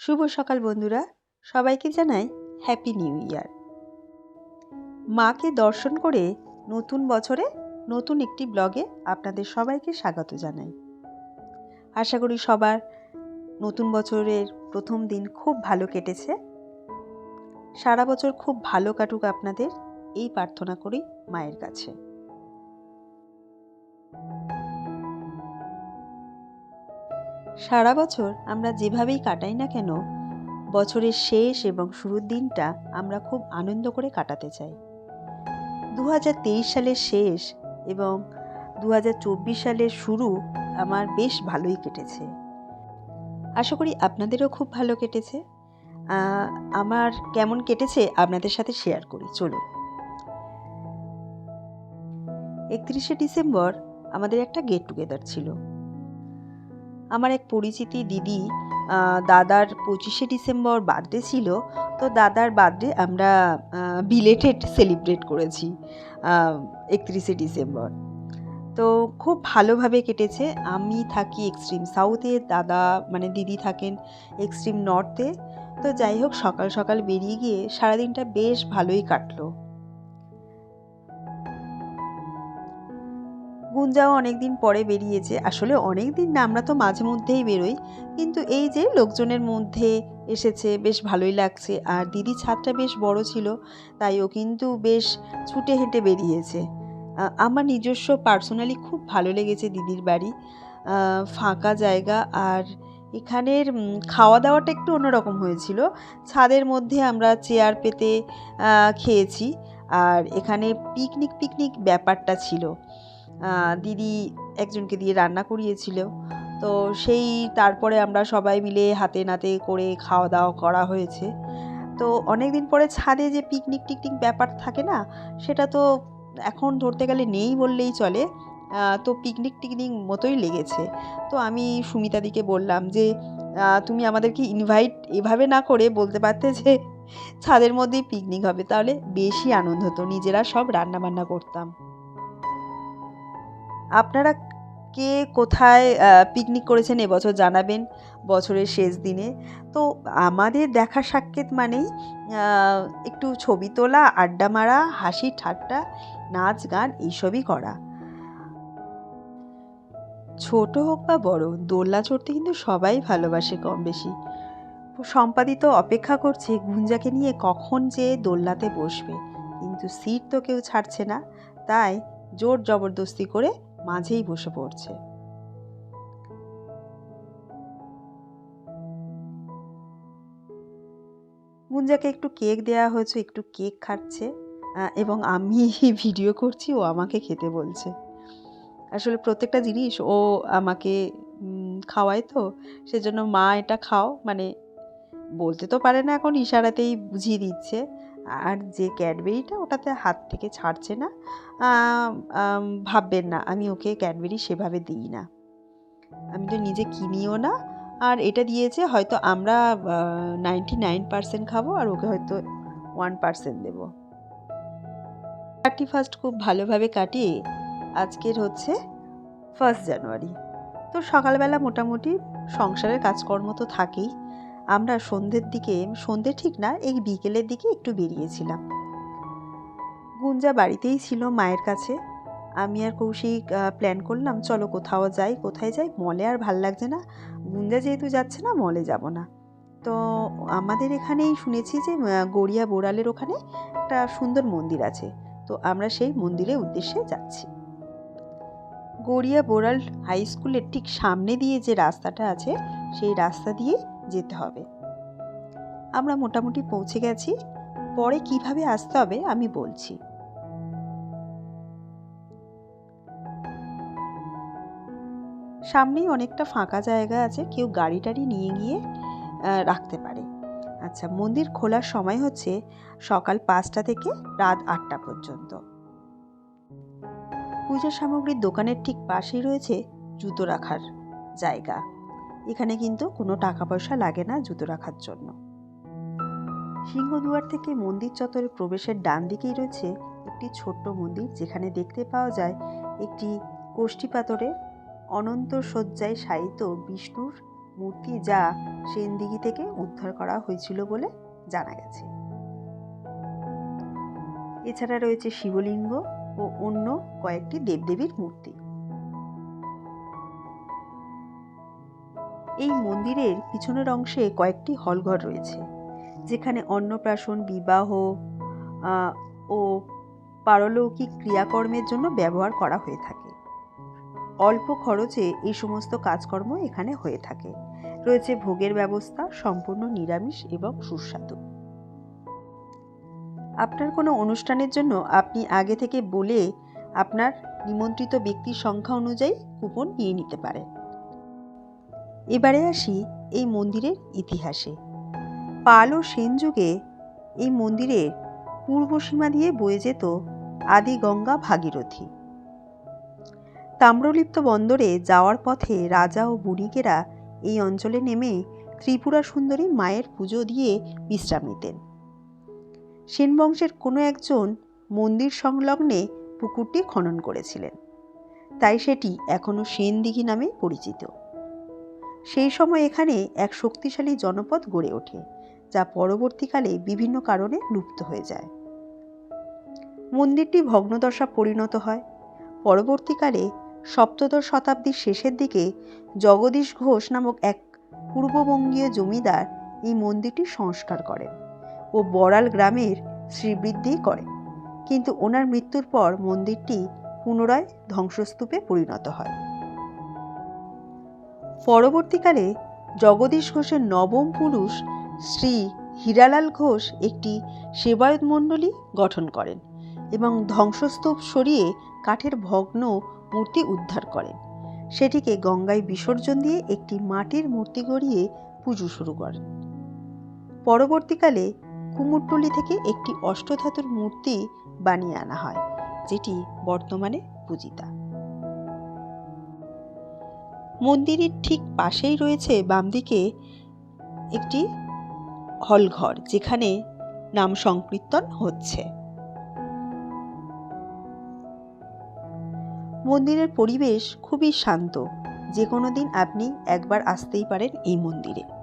শুভ সকাল বন্ধুরা। সবাইকে জানাই হ্যাপি নিউ ইয়ার মাকে দর্শন করে নতুন বছরে নতুন একটি ব্লগে আপনাদের সবাইকে স্বাগত জানাই। আশা করি সবার নতুন বছরের প্রথম দিন খুব ভালো কেটেছে। সারা বছর খুব ভালো কাটুক আপনাদের, এই প্রার্থনা করি মায়ের কাছে। সারা বছর আমরা যেভাবেই কাটাই না কেন, বছরের শেষ এবং শুরুর দিনটা আমরা খুব আনন্দ করে কাটাতে চাই। দু হাজার তেইশ সালের শেষ এবং দু হাজার চব্বিশ সালের শুরু আমার বেশ ভালোই কেটেছে। আশা করি আপনাদেরও খুব ভালো কেটেছে। আমার কেমন কেটেছে আপনাদের সাথে শেয়ার করি, চলুন। একত্রিশে ডিসেম্বর আমাদের একটা গেট টুগেদার ছিল। আমার এক পরিচিতি দিদি দাদার পঁচিশে ডিসেম্বর বার্থডে ছিল, তো দাদার বার্থডে আমরা বিলেটেড সেলিব্রেট করেছি একত্রিশে ডিসেম্বর। তো খুব ভালোভাবে কেটেছে, আমি থাকি এক্সট্রিম সাউথে দাদা মানে দিদি থাকেন এক্সট্রিম নর্থে তো যাই হোক সকাল সকাল বেরিয়ে গিয়ে সারাদিনটা বেশ ভালোই কাটলো। গুঞ্জাও অনেক দিন পরে বেরিয়েছে। আসলে অনেক দিন না, আমরা তো মাঝে মধ্যেই বেরোই। কিন্তু এই যে লোকজনের মধ্যে এসেছে, বেশ ভালোই লাগছে। আর দিদি ছাদটা বেশ বড় ছিল, তাই ও কিন্তু বেশ ছুটে হেঁটে বেরিয়েছে। আমার নিজস্ব পার্সোনালি খুব ভালো লেগেছে দিদির বাড়ি। ফাঁকা জায়গা আর এখানের খাওয়া দাওয়াটা একটু অন্যরকম হয়েছিল। ছাদের মধ্যে আমরা চেয়ার পেতে খেয়েছি। আর এখানে পিকনিক পিকনিক ব্যাপারটা ছিল। দিদি একজনকে দিয়ে রান্না করিয়েছিল। তো সেই তারপরে আমরা সবাই মিলে হাতে নাতে করে খাওয়া দাওয়া করা হয়েছে। তো অনেক দিন পরে ছাদে যে পিকনিক টিকনিক ব্যাপার থাকে না, সেটা তো এখন ধরতে গেলে নেই বললেই চলে। তো পিকনিক টিকনিক মতোই লেগেছে। তো আমি সুমিতাদিকে বললাম যে তুমি আমাদেরকে ইনভাইট এভাবে না করে বলতে পারতে যে, ছাদের মধ্যেই পিকনিক হবে, তাহলে বেশি আনন্দ হতো। নিজেরা সব রান্না বান্না করতাম। আপনারা কে কোথায় পিকনিক করেছেন এবছর জানাবেন বছরের শেষ দিনে। তো আমাদের দেখা সাক্ষাৎ মানেই একটু ছবি তোলা, আড্ডা মারা, হাসি, ঠাট্টা, নাচ, গান, এইসবই করা। ছোট হোক বা বড়, দোলনা চড়তে কিন্তু সবাই ভালোবাসে কম বেশি সম্পাদিত অপেক্ষা করছে গুঞ্জাকে নিয়ে কখন যে দোলনাতে বসবে। কিন্তু সিট তো কেউ ছাড়ছে না। তাই জোর জবরদস্তি করে মাঝেই বসে পড়ছে। গুঞ্জাকে একটু কেক দেওয়া হয়েছে, একটু কেক খাচ্ছে এবং আমি ভিডিও করছি, ও আমাকে খেতে বলছে। আসলে প্রত্যেকটা জিনিস ও আমাকে খাওয়ায় তো, সেজন্য মা এটা খাও মানে বলতে তো পারে না, এখন ইশারাতেই বুঝিয়ে দিচ্ছে। আর যে ক্যাডবেরিটা ওটাতে হাত থেকে ছাড়ছে না ভাববেন না, আমি ওকে ক্যাডবেরি সেভাবে দিই না। আমি তো নিজে কিনিও না, আর এটা দিয়েছে হয়তো আমরা নাইনটি নাইন পার্সেন্ট খাব আর ওকে হয়তো ওয়ান পার্সেন্ট দেবো। থার্টি ফার্স্ট খুব ভালোভাবে কাটিয়ে আজকের হচ্ছে ফার্স্ট জানুয়ারি তো সকালবেলা মোটামুটি সংসারের কাজকর্ম তো থাকেই। আমরা সন্ধ্যের দিকে, সন্ধ্যে ঠিক না, এই বিকেলের দিকে একটু বেরিয়েছিলাম। গুঞ্জা বাড়িতেই ছিল মায়ের কাছে। আমি আর কৌশিক প্ল্যান করলাম, চলো কোথাও যাই, কোথায় যাই মলে আর ভালো লাগছে না। গুঞ্জা যেহেতু যাচ্ছে না মলে যাব না। তো আমাদের এখানেই শুনেছি যে গড়িয়া বোড়ালের ওখানে একটা সুন্দর মন্দির আছে। তো আমরা সেই মন্দিরের উদ্দেশ্যে যাচ্ছি। গড়িয়া বোড়াল হাই স্কুলের ঠিক সামনে দিয়ে যে রাস্তাটা আছে, সেই রাস্তা দিয়ে যেতে হবে। আমরা মোটামুটি পৌঁছে গেছি। পরে কীভাবে আসতে হবে আমি বলছি। সামনেই অনেকটা ফাঁকা জায়গা আছে, কেউ গাড়ি টাড়ি নিয়ে গিয়ে রাখতে পারে। আচ্ছা মন্দির খোলার সময় হচ্ছে সকাল পাঁচটা থেকে রাত আটটা পর্যন্ত। পূজা সামগ্রীর দোকানের ঠিক পাশেই রয়েছে জুতো রাখার জায়গা। এখানে কিন্তু কোনো টাকা পয়সা লাগে না জুতো রাখার জন্য। সিংহদুয়ার থেকে মন্দির চত্বরে প্রবেশের ডান দিকেই রয়েছে একটি ছোট্ট মন্দির, যেখানে দেখতে পাওয়া যায় একটি কোষ্ঠী পাথরের অনন্ত শয্যায় শায়িত বিষ্ণুর মূর্তি যা সেনদিঘি থেকে উদ্ধার করা হয়েছিল বলে জানা গেছে। এছাড়া রয়েছে শিবলিঙ্গ ও অন্য কয়েকটি দেবদেবীর মূর্তি। এই মন্দিরের পিছনের অংশে কয়েকটি হলঘর রয়েছে, যেখানে অন্নপ্রাশন, বিবাহ ও পারলৌকিক ক্রিয়াকর্মের জন্য ব্যবহার করা হয়ে থাকে। অল্প খরচে এই সমস্ত কাজকর্ম এখানে হয়ে থাকে। রয়েছে ভোগের ব্যবস্থা, সম্পূর্ণ নিরামিষ এবং সুস্বাদু। আপনার কোনো অনুষ্ঠানের জন্য আপনি আগে থেকে বলে আপনার নিমন্ত্রিত ব্যক্তির সংখ্যা অনুযায়ী কুপন নিয়ে নিতে পারেন। এবারে আসি এই মন্দিরের ইতিহাসে। পাল ও সেন যুগে এই মন্দিরের পূর্ব সীমা দিয়ে বয়ে যেত আদি গঙ্গা ভাগীরথী। তাম্রলিপ্ত বন্দরে যাওয়ার পথে রাজা ও বণিকেরা এই অঞ্চলে নেমে ত্রিপুরা সুন্দরী মায়ের পুজো দিয়ে বিশ্রাম নিতেন। সেন বংশের কোনো একজন মন্দির সংলগ্নে পুকুরটি খনন করেছিলেন। তাই সেটি এখনও সেনদিঘি নামে পরিচিত। সেই সময় এখানে এক শক্তিশালী জনপদ গড়ে ওঠে, যা পরবর্তীকালে বিভিন্ন কারণে লুপ্ত হয়ে যায়। মন্দিরটি ভগ্নদশা পরিণত হয়। পরবর্তীকালে সপ্তদশ শতাব্দীর শেষের দিকে জগদীশ ঘোষ নামক এক পূর্ববঙ্গীয় জমিদার এই মন্দিরটি সংস্কার করেন। ও বড়াল গ্রামের শ্রীবৃদ্ধি করেন কিন্তু ওনার মৃত্যুর পর মন্দিরটি পুনরায় ধ্বংসস্তূপে পরিণত হয়। পরবর্তীকালে জগদীশ ঘোষের নবম পুরুষ শ্রী হীরালাল ঘোষ একটি সেবায়ত মণ্ডলী গঠন করেন এবং ধ্বংসস্তূপ সরিয়ে কাঠের ভগ্ন মূর্তি উদ্ধার করেন। সেটিকে গঙ্গায় বিসর্জন দিয়ে একটি মাটির মূর্তি গড়িয়ে পুজো শুরু করেন। পরবর্তীকালে কুমোরটুলি থেকে একটি অষ্টধাতুর মূর্তি বানিয়ে আনা হয়, যেটি বর্তমানে পূজিতা। মন্দিরের ঠিক পাশেই রয়েছে বাম দিকে একটি হলঘর, যেখানে নাম সংকীর্তন হচ্ছে। মন্দিরের পরিবেশ খুবই শান্ত। যে কোনো দিন আপনি একবার আসতেই পারেন এই মন্দিরে।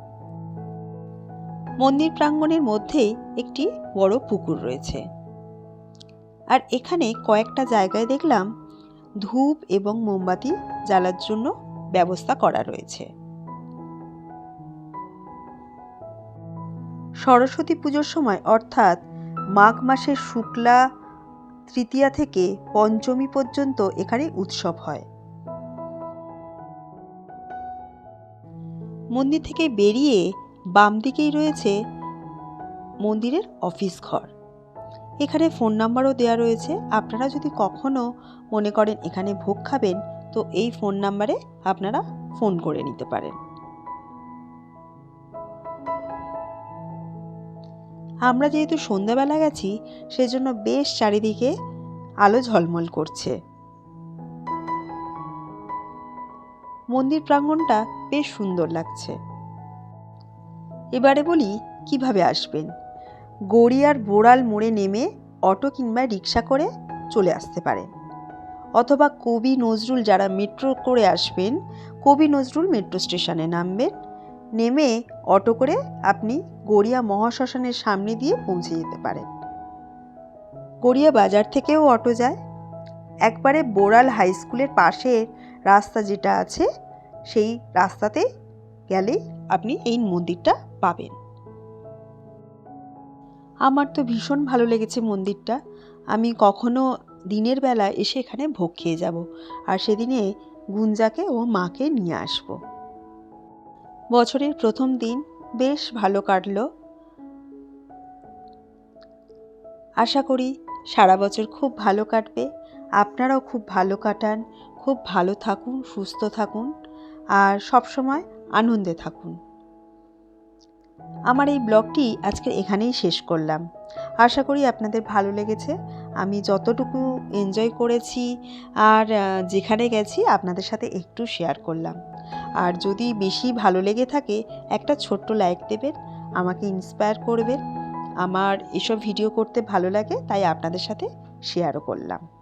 মন্দির প্রাঙ্গণের মধ্যেই একটি বড় পুকুর রয়েছে। আর এখানে কয়েকটা জায়গায় দেখলাম ধূপ এবং মোমবাতি জ্বালার জন্য ব্যবস্থা করা রয়েছে। সরস্বতী পুজোর সময় অর্থাৎ মাঘ মাসের শুক্লা তৃতীয়া থেকে পঞ্চমী পর্যন্ত এখানে উৎসব হয়। মন্দির থেকে বেরিয়ে বাম দিকেই রয়েছে মন্দিরের অফিস ঘর। এখানে ফোন নাম্বারও দেওয়া রয়েছে। আপনারা যদি কখনো মনে করেন এখানে ভোগ খাবেন, তো এই ফোন নাম্বারে আপনারা ফোন করে নিতে পারেন। আমরা যেহেতু সন্ধ্যাবেলা গেছি, সেজন্য বেশ চারিদিকে আলো ঝলমল করছে। মন্দির প্রাঙ্গণটা বেশ সুন্দর লাগছে। এবারে বলি, কীভাবে আসবেন? গড়িয়ার বোড়াল মোড়ে নেমে অটো কিংবা রিক্সা করে চলে আসতে পারেন। অথবা কবি নজরুল যারা মেট্রো করে আসবেন, কবি নজরুল মেট্রো স্টেশনে নামবেন। নেমে অটো করে আপনি গড়িয়া মহাশ্মশানের সামনে দিয়ে পৌঁছে যেতে পারেন। গড়িয়া বাজার থেকেও অটো যায়। একবারে বোড়াল হাই স্কুলের পাশের রাস্তা যেটা আছে, সেই রাস্তাতে গেলেই আপনি এই মন্দিরটা পাবেন। আমার তো ভীষণ ভালো লেগেছে মন্দিরটা। আমি কখনো দিনের বেলা এসে এখানে ভোগ খেয়ে যাব আর সেদিনে গুঞ্জাকে ও মাকে নিয়ে আসব। বছরের প্রথম দিন বেশ ভালো কাটলো। আশা করি সারা বছর খুব ভালো কাটবে। আপনারাও খুব ভালো কাটান, খুব ভালো থাকুন, সুস্থ থাকুন। আর সব সময় আনন্দে থাকুন। আমার এই ব্লগটি আজকে এখানেই শেষ করলাম। আশা করি আপনাদের ভালো লেগেছে। আমি যতটুকু এনজয় করেছি আর যেখানে গেছি আপনাদের সাথে একটু শেয়ার করলাম। আর যদি বেশি ভালো লেগে থাকে, একটা ছোট্ট লাইক দেবেন, আমাকে ইন্সপায়ার করবেন। আমার এসব ভিডিও করতে ভালো লাগে, তাই আপনাদের সাথে শেয়ারও করলাম।